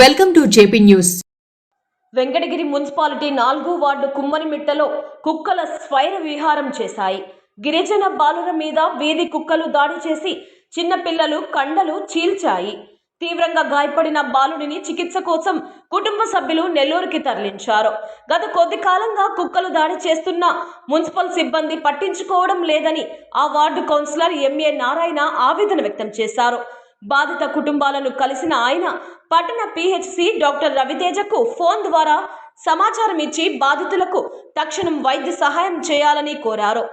Welcome to JP news. Venkatagiri municipality నాలుగు ward కుమ్మరిమిట్టలో కుక్కల స్వైర విహారం చేశాయి. గిరిజన బాలుర మీద వీధి కుక్కలు దాడి చేసి చిన్నపిల్లలు కండలు చీల్చాయి. తీవ్రంగా గాయపడిన బాలుడిని చికిత్స కోసం కుటుంబ సభ్యులు నెల్లూరుకి తరలించారు. గత కొద్ది కాలంగా కుక్కలు దాడి చేస్తున్న మున్సిపల్ సిబ్బంది పట్టించుకోవడం లేదని ఆ వార్డు కౌన్సిలర్ ఎంఏ నారాయణ ఆవేదన వ్యక్తం చేశారు. బాధిత కుటుంబాలను కలిసిన ఆయన పట్టణ పిహెచ్సి డాక్టర్ రవితేజకు ఫోన్ ద్వారా సమాచారం ఇచ్చి బాధితులకు తక్షణం వైద్య సహాయం చేయాలని కోరారు.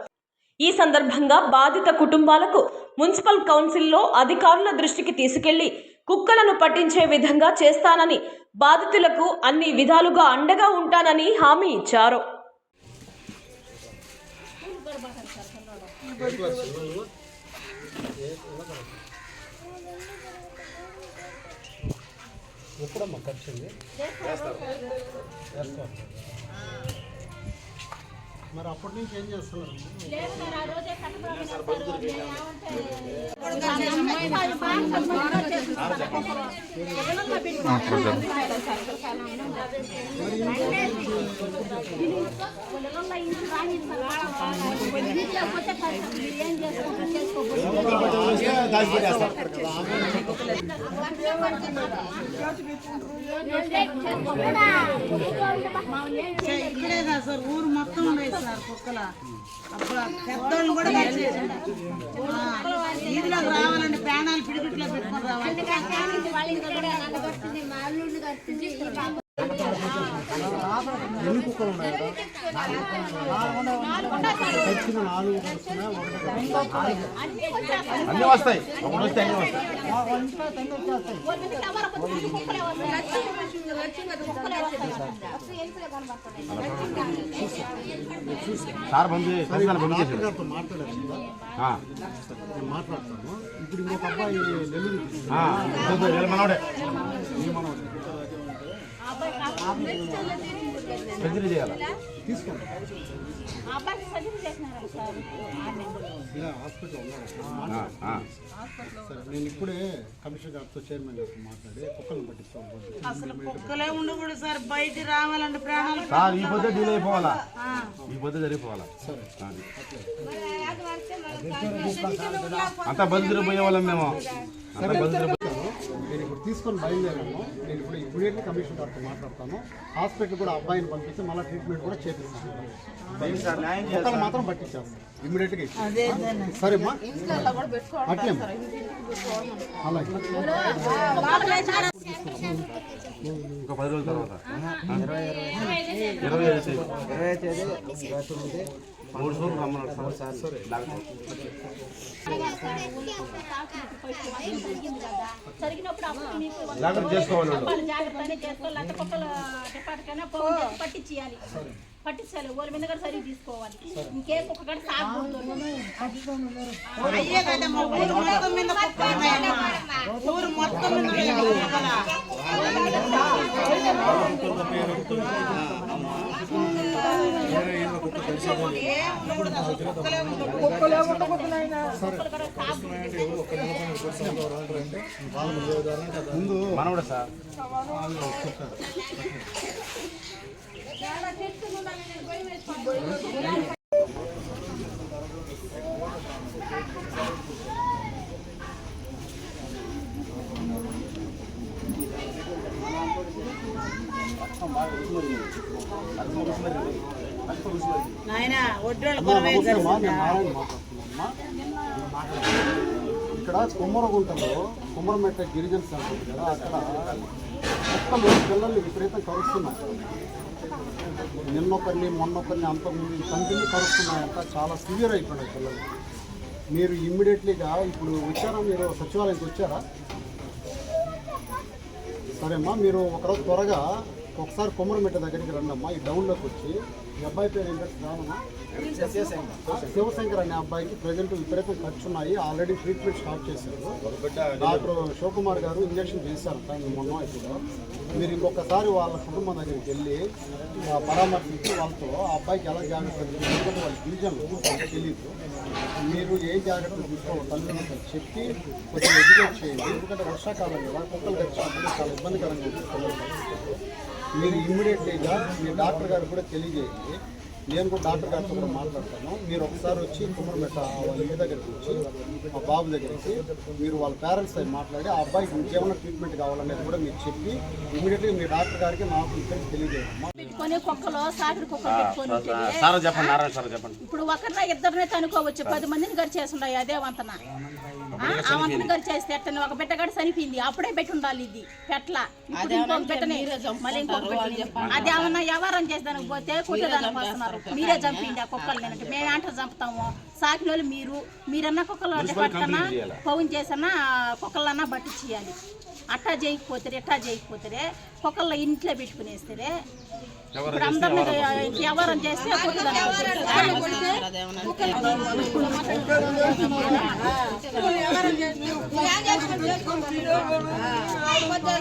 ఈ సందర్భంగా బాధిత కుటుంబాలకు మున్సిపల్ కౌన్సిల్లో అధికారుల దృష్టికి తీసుకెళ్ళి కుక్కలను పట్టించే విధంగా చేస్తానని బాధితులకు అన్ని విధాలుగా అండగా ఉంటానని హామీ ఇచ్చారు. ఎప్పుడమ్మా ఖర్చుంది మరి అప్పటి నుంచి ఏం చేస్తున్నారు? ఇక్కడే కాదు సార్? ఊరు మొత్తం ఉన్నాయి సార్ కుక్కల. అప్పుడు పెద్దోళ్ళు కూడా కరిచేసారు. ఆ, వీధిలోకి రావాలంటే ప్రాణాలు పిడిపిట్లో పెట్టుకొని రావాలి. ఎన్ని కుక్కలు ఉన్నాయి? ఖర్చులు నాలుగు అన్ని వస్తాయి ఒకటి వస్తే అన్ని వస్తాయి సార్ బంద్ చేసి మాట్లాడారు ఇప్పుడు ఇంకొక అబ్బాయి నెల్లూరు. మనోడే ఈ మనవడు. సర్జరీ చేయాలి. సరే నేను ఇప్పుడే కమిషనర్ గారితో చైర్మన్ గారితో మాట్లాడి కుక్కలను పట్టించుకోవాలి. అసలు కుక్కలే ఉండకూడదు సార్ బయట రావాలంటే ప్రాణాలు సార్ ఈ పొద్దు డీల్ అయిపోవాలా ఈ పొద్దు జరిగిపోవాలా. అంతా పోయే వాళ్ళం మేము. అంతా బదిలీ నేను ఇప్పుడు తీసుకొని బయలుదేరాను. నేను ఇప్పుడు ఇమీడియట్లీ కమిషనర్ గారితో మాట్లాడతాను. హాస్పిటల్ కూడా అబ్బాయిని పంపిస్తే మళ్ళీ ట్రీట్మెంట్ కూడా చేపిస్తాను. మాత్రం పట్టించేస్తాను ఇమీడియట్గా. సరేమ్మా అట్లే అలాగే ఇంకా పది రోజుల తర్వాత. ఇరవై ఐదు మూడు సూర్లు రమ్మన్నారు సార్ డాక్టర్ చేసుకోవాలి జాగ్రత్తనే చేసుకోవాలి అంటే కుక్కల డిపార్ట్కైనా ఫోన్ చేసి పట్టించేయాలి పట్టించాలి వాళ్ళ మీద కూడా సరిగ్గా తీసుకోవాలి ఇంకే కుక్క కూడా కదమ్మా ఊరు మొత్తం మీద ముందు మనవడే సార్ నాయన ఇక్కడ కుమ్మరగుంటలో కుమ్మరమెట్ట గిరిజన సెంటర్ కదా అక్కడ మొత్తం పిల్లల్ని విపరీతం కరుస్తున్నాయి. నిన్నొకరిని మొన్నొకరిని అంతకుముందు కంటిన్యూ కరుస్తున్నాయంట. చాలా సివియర్ అయిపోయినాయి పిల్లలు. మీరు ఇమ్మీడియట్లీగా ఇప్పుడు వచ్చారా? మీరు సచివాలయంకి వచ్చారా? సరేమ్మా మీరు ఒకరోజు త్వరగా ఒకసారి కొమ్మరమిట్ట దగ్గరికి రండమ్మా. ఈ డౌన్లోకి వచ్చి ఈ అబ్బాయి పేరు ఏంటంటే రానమ్మా శివశంకర్. అనే అబ్బాయికి ప్రజెంట్ విపరీతం ఖర్చు ఉన్నాయి. ఆల్రెడీ ట్రీట్మెంట్ స్టార్ట్ చేశారు. డాక్టర్ శివకుమార్ గారు ఇంజక్షన్ చేశారు. కానీ మొన్న ఇప్పుడు. మీరు ఇంకొకసారి వాళ్ళ కుటుంబం దగ్గరికి వెళ్ళి పరామర్శించి వాళ్ళతో ఆ అబ్బాయికి ఎలా జాగ్రత్తలు ఎందుకంటే వాళ్ళ గిరిజనులు తెలియదు మీరు ఏ జాగ్రత్తలు తీసుకోవాలి తల్లిదండ్రులకు చెప్పి కొంచెం ఎడ్యుకేట్ చేయండి. ఎందుకంటే వర్షాకాలం కదా కుక్కలు తెచ్చినప్పుడు చాలా ఇబ్బందికరంగా ఉంటుంది. మీరు ఇమ్మీడియట్లీగా మీ డాక్టర్ గారు కూడా తెలియజేయండి. నేను కూడా డాక్టర్ గారితో కూడా మాట్లాడతాను. మీరు ఒకసారి వచ్చి కుమ్మరమెట్ట వాళ్ళ ఇంటి దగ్గరికి వచ్చి మా బాబు దగ్గరికి మీరు వాళ్ళ పేరెంట్స్ దగ్గర మాట్లాడి ఆ అబ్బాయికి ఇంకేమైనా ట్రీట్మెంట్ కావాలనేది కూడా మీరు చెప్పి ఇమీడియట్గా మీ డాక్టర్ గారికి నారాయణ సార్ చెప్పండి. ఇప్పుడు ఒకరిన ఇద్దరినే తనుకోవచ్చు. పది మందిని గరిచేస్తున్నాయి అదే వంతన ఆ, ఆ వంతన గరిచేస్తే ఎట్టని ఒక బిడ్డ గడి చనిపోయింది. అప్పుడే పెట్టి ఉండాలి ఇది. పెట్ల ఇప్పుడు ఇంకొక బిడ్డని మళ్ళీ ఇంకొక అది ఏమన్నా వ్యవహారం చేసేదానికి పోతే కుట్టేదానికి వస్తున్నారు. మీరే చంపిండి ఆ కుక్కలు అంటే మేము ఏంటో చంపుతాము. సాకిన వాళ్ళు మీరు మీరన్నా కుక్కలు పట్టుకన్నా పౌన్ చేసన్నా కుక్కలన్నా బట్టి చేయాలి. అట్టా చేయకపోతే ఎట్టా చేయకపోతే కుక్కల్లో ఇంట్లో పెట్టుకునేస్తే ఇప్పుడు అందరిని వ్యవహారం చేస్తే కుట్టేదానికి కొడితే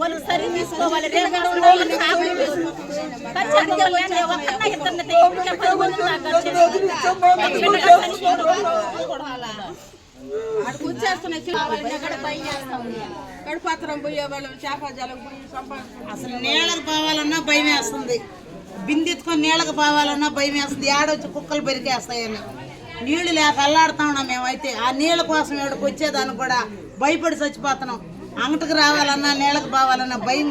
వాళ్ళు సరి తీసుకోవాలి. రేపు ఉండాలని కావాలి ఖర్చు ఎక్కువ లేని ఒక్కరినా అక్కడ కూర్చేస్తున్నాయి కావాలని అక్కడ భయం చేస్తాం కడుపాత్రం పోయే వాళ్ళు చేపజాలం పోయి సంపాదించుకుంటారు అసలు నీళ్ళకి పోవాలన్నా భయం వేస్తుంది. బిందెత్తుకొని నీళ్ళకి పోవాలన్నా భయం వేస్తుంది. ఆడొచ్చి కుక్కలు పెరిగేస్తాయని నీళ్ళు లేక అల్లాడుతా ఉన్నాం మేమైతే. ఆ నీళ్ళ కోసం ఇక్కడికి వచ్చేదాన్ని కూడా భయపడి చచ్చిపోతున్నాం. అంగటికి రావాలన్నా నీళ్ళకి పోవాలన్నా భయం